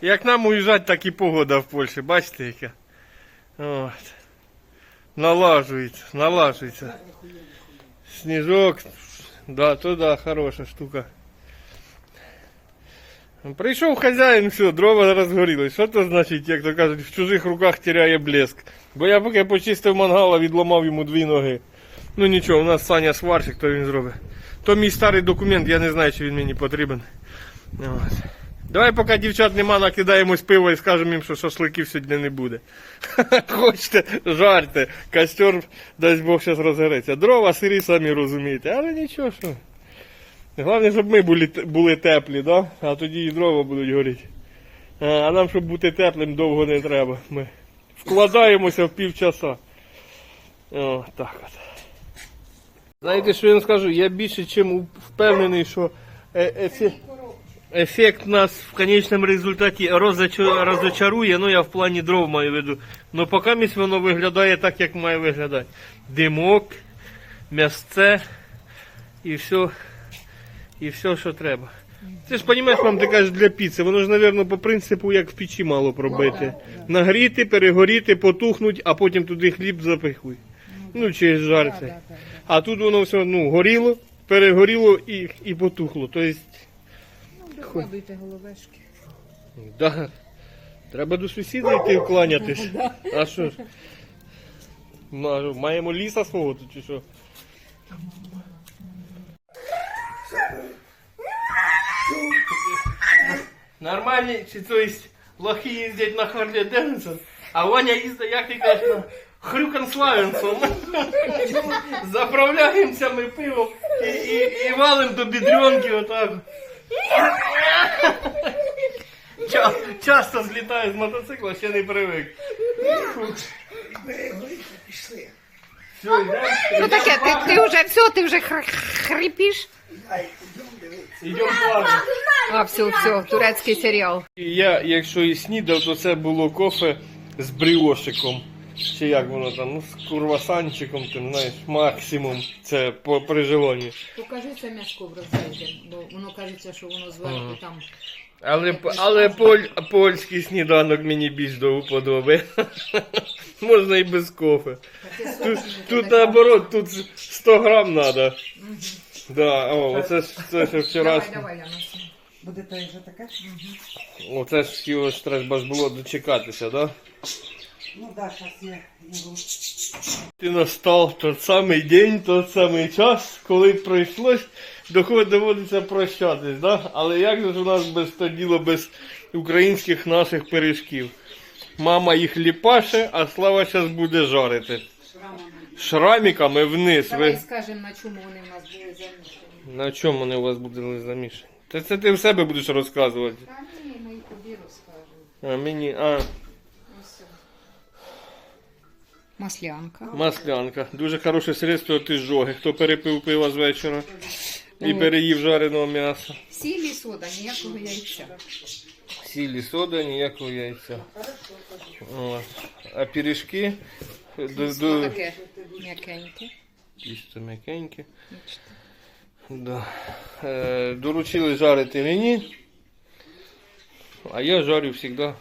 Як нам уїжджати, так і погода в Польщі, бачите яка. От. Налажується, налажується. Сніжок. Да, то да, хороша штука. Прийшов хазяїн, все, дрова розгорілись. Що то значить, як то кажуть, в чужих руках теряє блеск. Бо я поки почистив мангала, відламав йому дві ноги. Ну нічого, у нас Саня сварщик, то він зробить. То мій старий документ, я не знаю, чи він мені потрібен. От. Давай, поки дівчат нема, накидаємось пиво і скажемо їм, що шашликів сьогодні не буде. Хочете, жарте. Костер, дасть Бог, зараз розгореться. Дрова сирі, самі розумієте, але нічого, що. Головне, щоб ми були, були теплі, да? а тоді і дрова будуть горіти. А, нам, щоб бути теплим, довго не треба. Ми вкладаємося в півчаса. О, так от. Знаєте, що я вам скажу? Я більше чим впевнений, що е- ефе- ефект нас в конечному результаті розоча- розочарує, ну я в плані дров маю в виду. Ну поки місць воно виглядає так, як має виглядати. Димок, м'ясце і все, і все, що треба. Ти ж розумієш, мам, ти кажеш для піци. Воно ж, мабуть, по принципу, як в печі мало пробити. Нагріти, перегоріти, потухнуть, а потім туди хліб запихуй. Ну, чи жарти. А тут воно все ну, горіло, перегоріло і, і потухло. Тобто, Докладуйте головешки. да, треба до сусіда йти вкланятись. А що ж? Ма- Маємо ліса свого тут чи що? Нормальні, чи то есть лохи їздять на Харлі Девідсон, а Ваня їздить, як ти кажеш, на Хрюкан Славенсон. Заправляємося ми пивом і, і, і валим до бідренки отак. Ча- часто злітаю з мотоцикла, ще не привик. Все, йдемо. Таке? Ти, ти вже все, ти вже хр-? Йдемо плавати. А, все, все, турецький серіал. І Я, якщо і снідав, то це було кофе з бріошиком. Чи як воно там, ну, з курвасанчиком, ти знаєш, максимум. Це по при желанні. Покажи це м'яско в розрізі, бо воно кажеться, що воно зверху там. Але, але поль, польський сніданок мені більш до вподоби. Можна і без кофе. Тут, тут наоборот, тут 100 грам треба. Да, о, оце ж це ще вчора. Давай, давай, я носу. Буде те вже таке? Оце ж його ж треба ж було дочекатися, да? Ну да, зараз я його. Ти настав тот самий день, тот самий час, коли прийшлось, доходить доводиться прощатись, да? Але як же ж у нас без то діло без українських наших пиріжків? Мама їх ліпаше, а Слава зараз буде жарити. Шраміками вниз. Давай Ви... скажемо, на чому вони в нас були замішані. На чому вони у вас будуть замішані? Та це ти в себе будеш розказувати. Та ні, ми і тобі розкажемо. А мені, а. Маслянка. маслянка. Дуже хороше средство від жоги. Хто перепив пива з вечора і переїв жареного м'яса. Сіль і сода, ніякого яйця. Сілі сода, ніякого яйця. От. А пиріжки Тісто таке м'якеньке. Тісто м'якеньке. Да. Е, доручили жарити мені. А я жарю завжди.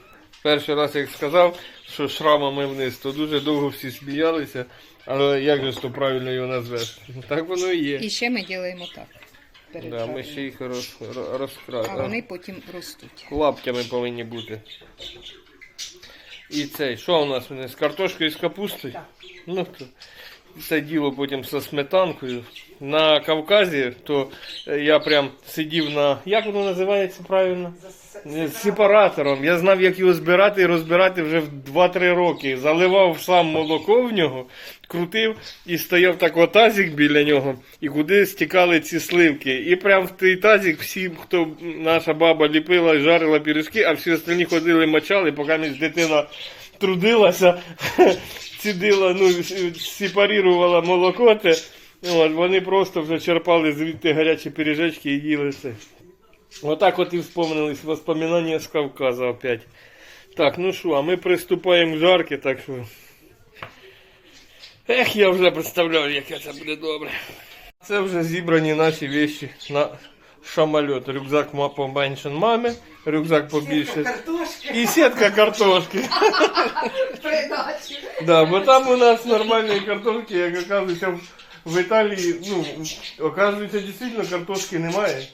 Перший раз, як сказав, що шрамами вниз, то дуже довго всі сміялися. Але як же ж то правильно його назвеш? Так воно і є. І ще ми робимо так. перед Да, ми жаренням. ще їх роз, А вони потім ростуть. Лапками повинні бути. І цей, що у нас вони з картошкою і з капустою? Ну, то це діло потім зі сметанкою. На Кавказі, то е, я прям сидів на. Як воно називається правильно? З сепаратором. Я знав, як його збирати і розбирати вже в 2-3 роки. Заливав сам молоко в нього, крутив і стояв так от тазик біля нього, і куди стікали ці сливки. І прям в той тазик всім, хто наша баба ліпила жарила пірішки, а всі остальні ходили мочали, поки дитина трудилася, цідила, ну, сепарірувала молоко. Те, от, вони просто вже черпали звідти гарячі пиріжечки і їли це. Отак от і вспомнились воспоминання з Кавказа опять. Так, ну що, а ми приступаємо к жарки, так що. Ех, я вже представляю, яке це буде добре. Це вже зібрані наші вещі на шамальот. Рюкзак ма- маме, рюкзак побільше. І сітка картошки. Да, бо там у нас нормальні картошки, як оказується, в- в Італії, ну, оказується, дійсно картошки немає.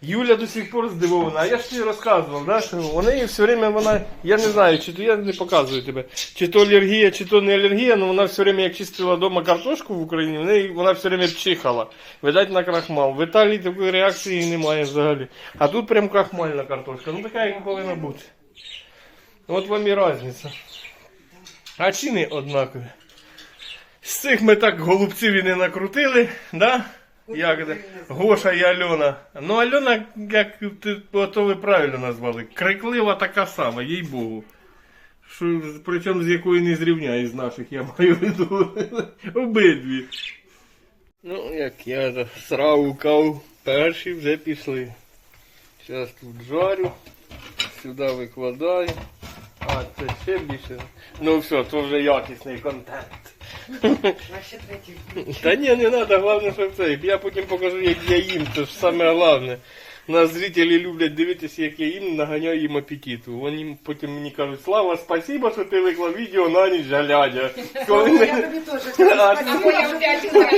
Юля до сих пор здивована. А я ж тобі розказував, да, що вона їй все время вона. Я не знаю, чи то я не показую тебе, чи то алергія, чи то не алергія, але вона все время, як чистила вдома картошку в Україні, в неї вона все время чихала. Видать на крахмал. В Італії такої реакції немає взагалі. А тут прям крахмальна картошка. Ну така, як повинна бути. От вам і різниця. А ціни однакові. З цих ми так голубців і не накрутили, да? Як? Гоша і Альона. Ну, Альона, як ти, ото ви правильно назвали, криклива така сама, їй Богу. Що, причому з якої не зрівняє з наших, я маю в виду. Обидві. Ну, як я за сраву кав, перші вже пішли. Зараз тут жарю, сюди викладаю. А, це ще більше. Ну все, то вже якісний контент. Та ні, не треба, головне, щоб це. Я потім покажу, як я їм, це ж саме головне. Нас зрителі люблять дивитися, як я їм наганяю їм апетиту. Вони потім мені кажуть, Слава, спасибо, що ти виклав відео на ніч глядя. Коли Я ми... тобі теж А, А спасибо. я в п'ять утра,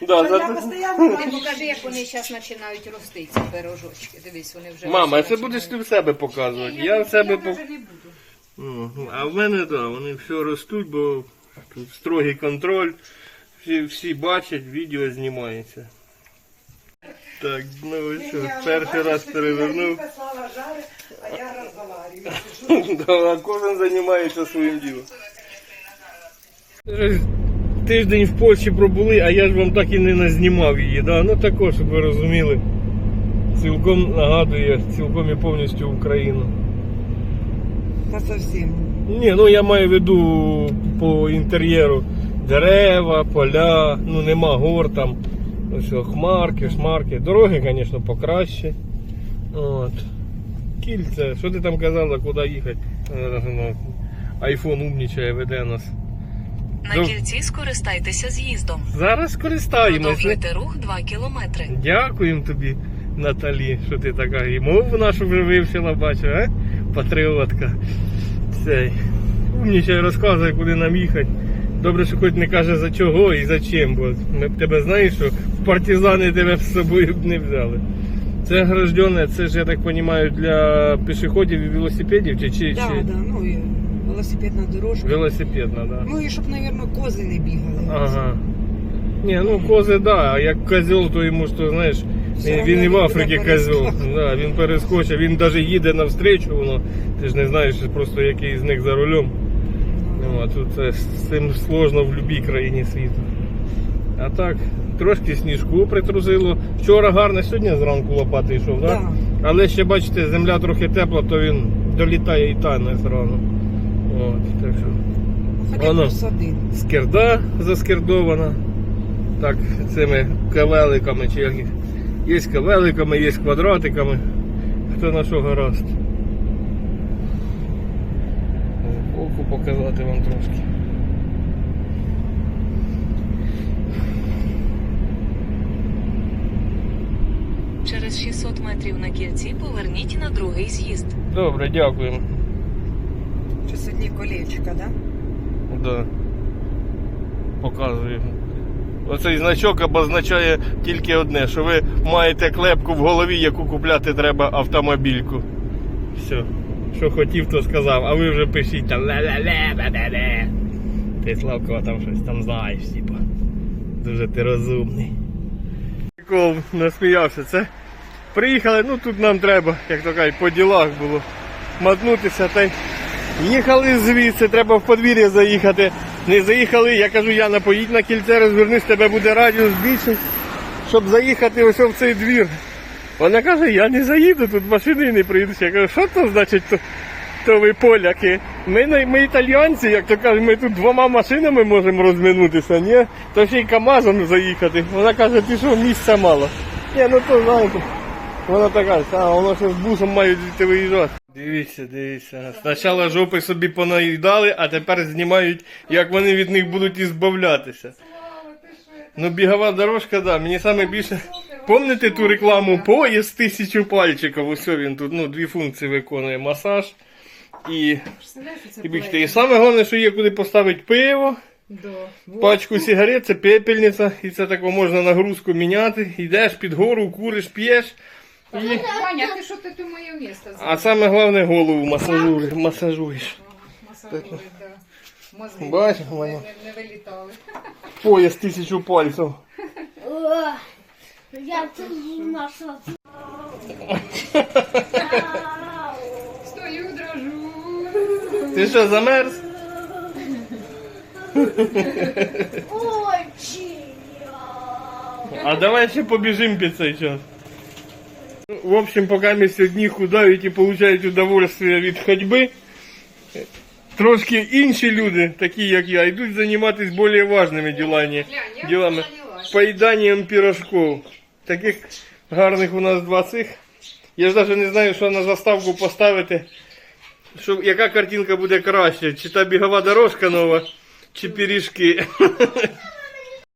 Да, Я за... постійно Ти покажи, як вони зараз починають рости, ці пирожочки. Дивись, вони вже. Мама, це будеш ти в себе показувати. Я в себе по... Я не буду. Ну, А в мене так, да, вони все ростуть, бо тут строгий контроль. Всі, всі бачать, відео знімається. Так, ну що, перший раз перевернув. Слава а я розговарюю. Кожен займається своїм ділом. Тиждень в Польщі пробули, а я ж вам так і не назнімав її. Да? Ну також, щоб ви розуміли. Цілком нагадує, цілком і повністю Україну. Та зовсім. Ні, ну я маю в виду по інтер'єру дерева, поля, ну нема гор там. Ось хмарки, шмарки. Дороги, звісно, покраще. От. Кільце, що ти там казала, куди їхати? Е, Айфон умнічає, веде нас. На кільці скористайтеся з'їздом. Зараз скористаємося. Продовжуйте рух 2 кілометри. Дякуємо тобі, Наталі, що ти така. І мову нашу вже вивчила, бачу, а? Патріотка. Цей. Умнічай розказує, куди нам їхати. Добре, що хоч не каже за чого і за чим, бо ми б тебе знаєш, що в партизани тебе з собою б не взяли. Це ограждене, це ж, я так розумію, для пішоходів і велосипедів чи, чи, Да, чи... да, ну і велосипедна дорожка. велосипедна, так. Да. Ну і щоб, мабуть, кози не бігали. Ага. Ні, ну кози, да, а як козел, то йому ж то, знаєш, він, він і в Африці козел. Да, він перескочить, він навіть їде навстрічу, воно, ти ж не знаєш просто який з них за рулем. Ну, а тут це, з цим сложно в будь-якій країні світу. А так, трошки сніжку притрусило. Вчора гарно, сьогодні зранку лопати йшов, так? Да. Але ще бачите, земля трохи тепла, то він долітає і тане зразу. От, так що. Воно. Скирда заскирдована. Так, цими кавеликами чи як їх. Є кавеликами, є квадратиками. Хто на що гаразд. Оку показати вам трошки. Через 600 метрів на кільці поверніть на другий з'їзд. Добре, дякуємо. Що сьогодні колечко, да? Да. Показую. Оцей значок обозначає тільки одне, що ви маєте клепку в голові, яку купляти треба автомобільку. Все. Що хотів, то сказав, а ви вже пишіть там ля-ля-ля, бе-бе-бе. Ти Славко там щось там знаєш, типа. Дуже ти розумний. Прикол, насміявся. Це приїхали, ну тут нам треба, як то кажуть, по ділах було мотнутися та й Їхали звідси, треба в подвір'я заїхати. Не заїхали, я кажу, Яна, поїдь на кільце, розвернись, тебе буде радіус більший, щоб заїхати ось в цей двір. Вона каже, я не заїду, тут машини не приїдуть. Я кажу, що то значить, то, то ви поляки? Ми, ми італійці, як то кажуть, ми тут двома машинами можемо розминутися, ні? То ще й КАМАЗом заїхати. Вона каже, ти що, місця мало. Ні, ну то знаєте. Вона така, а воно ще з бусом мають виїжджати. Дивіться, дивіться. Спочатку жопи собі понаїдали, а тепер знімають, як вони від них будуть ізбавлятися. Ну, бігова дорожка, да. Мені саме більше. Помните ту рекламу поїзд тисячу пальчиків? Ось він тут ну, дві функції виконує: масаж і, і бігти. І саме головне, що є куди поставити пиво, пачку сигарет, це пепельниця, і це тако можна нагрузку міняти. Йдеш під гору, куриш, п'єш. І... Ваня, ти що ти ти моє місце А саме головне голову масажуєш. масажуєш. Масажує, да. Мозги Бачиш, не, Ваня? не, не вилітали. Поїзд тисячу пальців. О, Я тут нашла. Стою, дрожу. Ти що, замерз? Очень. А давай ще побіжимо під цей час. Ну, В общем, поки ми одні худають і получають удовольствие від ходьби, трошки інші люди, такі як я, йдуть займатися більш важними ділами, Глянь, я ділами понялась. поїданням пірожків. Таких гарних у нас два цих. Я ж навіть не знаю, що на заставку поставити. Що, яка картинка буде краще? Чи та бігова дорожка нова, чи пиріжки.